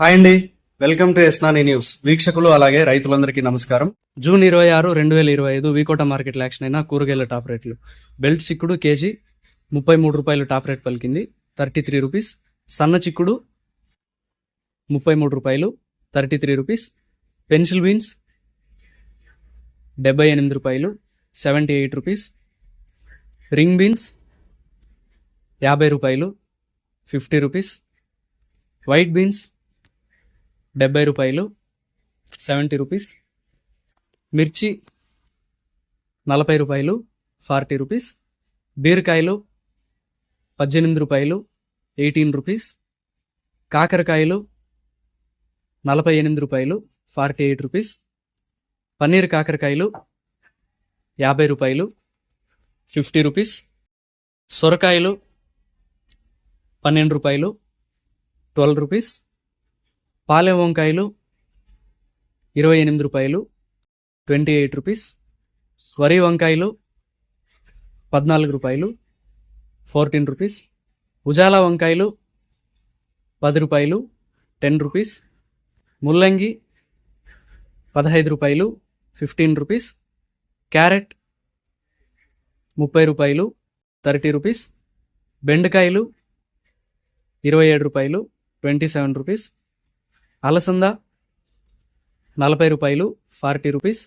Hi అండి. Welcome to ఎస్నాని news. వీక్షకులు అలాగే రైతులందరికీ నమస్కారం. జూన్ ఇరవై ఆరు రెండు వేల ఇరవై ఐదు వీకోట మార్కెట్ యాక్షన్ అయిన కూరగాయల టాప్ రేట్లు. బెల్ట్ చిక్కుడు కేజీ ముప్పై మూడు రూపాయలు టాప్ రేట్ పలికింది. Thirty three rupees. సన్న చిక్కుడు ముప్పై మూడు రూపాయలు thirty three rupees. Pencil beans డెబ్బై ఎనిమిది రూపాయలు seventy eight rupees. Ring beans యాభై రూపాయలు ఫిఫ్టీ రూపీస్. వైట్ బీన్స్ డెబ్బై రూపాయలు సెవెంటీ రూపీస్. మిర్చి నలభై రూపాయలు ఫార్టీ రూపీస్. బీరకాయలు పద్దెనిమిది రూపాయలు ఎయిటీన్ రూపీస్. కాకరకాయలు నలభై ఎనిమిది రూపాయలు ఫార్టీ ఎయిట్ రూపీస్. పన్నీర్ కాకరకాయలు యాభై రూపాయలు ఫిఫ్టీ రూపీస్. సొరకాయలు పన్నెండు రూపాయలు ట్వెల్వ్ రూపీస్. పాలెం వంకాయలు ఇరవై ఎనిమిది రూపాయలు ట్వంటీ ఎయిట్ రూపీస్. వరి వంకాయలు పద్నాలుగు రూపాయలు ఫోర్టీన్ రూపీస్. ఉజాలా వంకాయలు పది రూపాయలు టెన్ రూపీస్. ముల్లంగి పదహైదు రూపాయలు ఫిఫ్టీన్ రూపీస్. క్యారెట్ ముప్పై రూపాయలు థర్టీ రూపీస్. బెండకాయలు ఇరవై ఏడు రూపాయలు ట్వంటీ సెవెన్ రూపీస్. అలసంద నలభై రూపాయలు ఫార్టీ రూపీస్.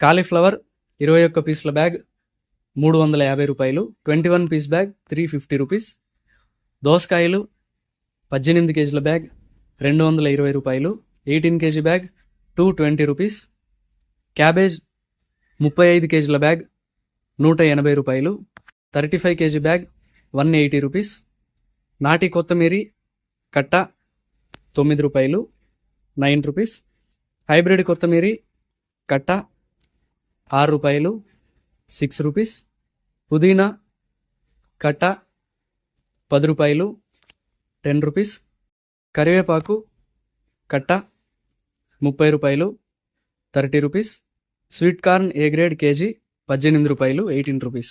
కాలీఫ్లవర్ ఇరవై ఒక్క పీసుల బ్యాగ్ మూడు వందల యాభై రూపాయలు twenty one piece bag three fifty rupees. దోసకాయలు పద్దెనిమిది కేజీల బ్యాగ్ రెండు వందల ఇరవై రూపాయలు eighteen KG bag two twenty rupees. Cabbage ముప్పై ఐదు కేజీల బ్యాగ్ నూట ఎనభై రూపాయలు thirty five KG bag one eighty rupees. నాటి కొత్తమీరి కట్ట తొమ్మిది రూపాయలు నైన్ రూపీస్. హైబ్రిడ్ కొత్తిమీరి కట్ట ఆరు రూపాయలు సిక్స్ రూపీస్. పుదీనా కట్ట పది రూపాయలు టెన్ రూపీస్. కరివేపాకు కట్ట ముప్పై రూపాయలు thirty rupees. Sweet corn A grade KG పద్దెనిమిది రూపాయలు ఎయిటీన్ రూపీస్.